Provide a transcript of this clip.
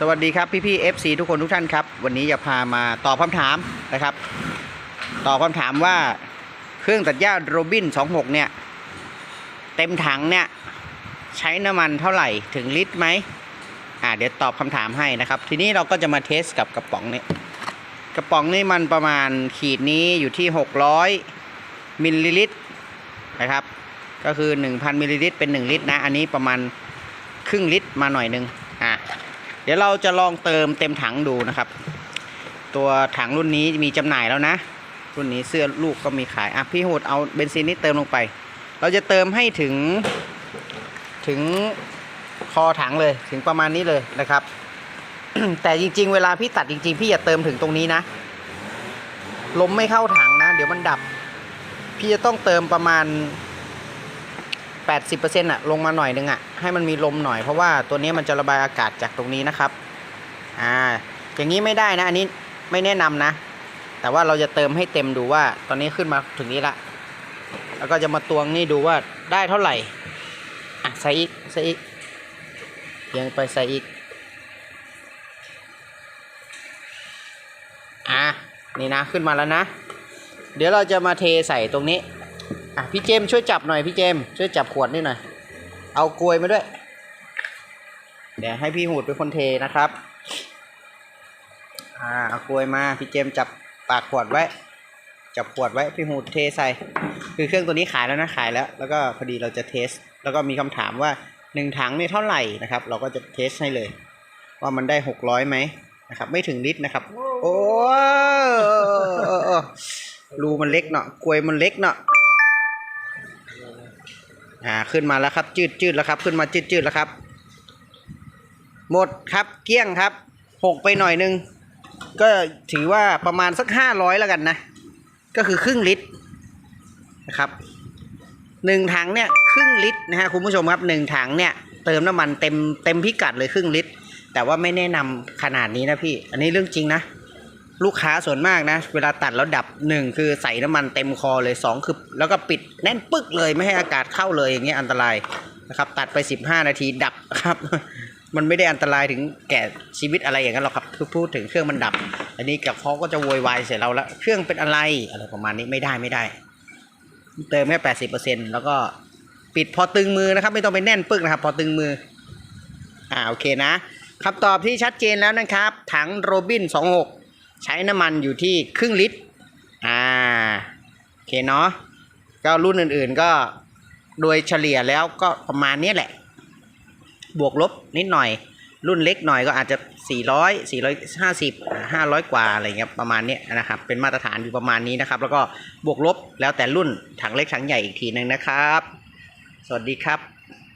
สวัสดีครับพี่พี่ FC ทุกคนทุกท่านครับ วันนี้จะพามาตอบคำถามนะครับ ตอบคำถามว่าเครื่องตัดหญ้าโรบิน 26 เนี่ย เต็มถังเนี่ย ใช้น้ำมันเท่าไหร่ถึงลิตรไหมอ่าเดี๋ยวตอบคำถามให้นะครับ ทีนี้เราก็จะมาเทสกับกระป๋องนี้ กระป๋องนี้มันประมาณขีดนี้อยู่ที่ 600 มิลลิลิตรนะครับ ก็คือ 1,000 มิลลิลิตรเป็น 1 ลิตรนะ อันนี้ประมาณครึ่งลิตรมาหน่อยนึง เดี๋ยวเราจะลองเติมเต็มถังดูนะครับ ตัวถังรุ่นนี้มีจำหน่ายแล้วนะ รุ่นนี้เสื้อลูกก็มีขายอะพี่โหดเอาเบนซินนี้เติมลงไป เราจะเติมให้ถึงถึงคอถังเลยถึงประมาณนี้เลยนะครับ แต่จริง ๆ เวลาพี่ตัดจริง ๆ พี่อย่าเติมถึงตรงนี้นะลมไม่เข้าถังนะ เดี๋ยวมันดับ พี่จะต้องเติมประมาณ 80%อะลงมาหน่อยนึงอะให้มันมีลมหน่อยเพราะว่าตัวนี้มันจะระบายอากาศจากตรงนี้นะครับอ่าอย่างนี้ไม่ได้นะ อันนี้ไม่แนะนำนะ แต่ว่าเราจะเติมให้เต็มดูว่าตอนนี้ขึ้นมาถึงนี้ละ แล้วก็จะมาตวงนี่ดูว่าได้เท่าไหร่อะใส่อีกใส่อีกเอียงไปใส่อีกอะนี่นะขึ้นมาแล้วนะ เดี๋ยวเราจะมาเทใส่ตรงนี้ อะพี่เจมช่วยจับหน่อยพี่เจมช่วยจับขวดนี่หน่อย เอากลวยมาด้วย เดี๋ยวให้พี่หูดเป็นคนเทนะครับ อ่าเอากลวยมาพี่เจมจับปากขวดไว้ จับขวดไว้พี่หูดเทใส่ คือเครื่องตัวนี้ขายแล้วนะขายแล้ว แล้วก็พอดีเราจะเทส แล้วก็มีคำถามว่าหนึ่งถังนี่เท่าไหร่นะครับ เราก็จะเทสให้เลย ว่ามันได้หกร้อยไหมนะครับ ไม่ถึงลิตรนะครับ โอ้รูมันเล็กเนาะกลวยมันเล็กเนาะ อ่าขึ้นมาแล้วครับจืดจืดแล้วครับ ขึ้นมาจืดจืดแล้วครับ หมดครับเกลี้ยงครับหกไปหน่อยนึง ก็ถือว่าประมาณสักห้าร้อยแล้วกันนะ ก็คือครึ่งลิตรนะครับหนึ่งถังเนี่ยครึ่งลิตรนะฮะคุณผู้ชมครับหนึ่งถังเนี่ยเติมน้ำมันเต็มเต็มพิกัดเลยครึ่งลิตร แต่ว่าไม่แนะนำขนาดนี้นะพี่ อันนี้เรื่องจริงนะ ลูกค้าส่วนมากนะ เวลาตัดแล้วดับหนึ่งคือใส่น้ำมันเต็มคอเลยสองคือแล้วก็ปิดแน่นปึ๊กเลยไม่ให้อากาศเข้าเลยอย่างเงี้ยอันตรายนะครับ ตัดไป 15 นาทีดับครับ มันไม่ได้อันตรายถึงแก่ชีวิตอะไรอย่างนั้นหรอกครับพูดพูดถึงเครื่องมันดับ อันนี้กับเขาก็จะโวยวายใส่เราแล้วเครื่องเป็นอะไรอะไรประมาณนี้ไม่ได้ไม่ได้ เติมแค่แปดสิบเปอร์เซ็นต์แล้วก็ปิดพอตึงมือนะครับ ไม่ต้องไปแน่นปึ๊กนะครับ พอตึงมือ อ่าโอเคนะคำตอบที่ชัดเจนแล้วนะครับ ถังโรบิน26 ใช้น้ำมันอยู่ที่ครึ่งลิตร อ่าโอเคเนาะก็รุ่นอื่นๆก็โดยเฉลี่ยแล้วก็ประมาณนี้แหละ บวกลบนิดหน่อย รุ่นเล็กหน่อยก็อาจจะ 400 450 500 กว่าอะไรเงี้ยประมาณเนี้ยนะครับ เป็นมาตรฐานอยู่ประมาณนี้นะครับ แล้วก็บวกลบแล้วแต่รุ่นถังเล็กถังใหญ่อีกทีหนึ่งนะครับ สวัสดีครับ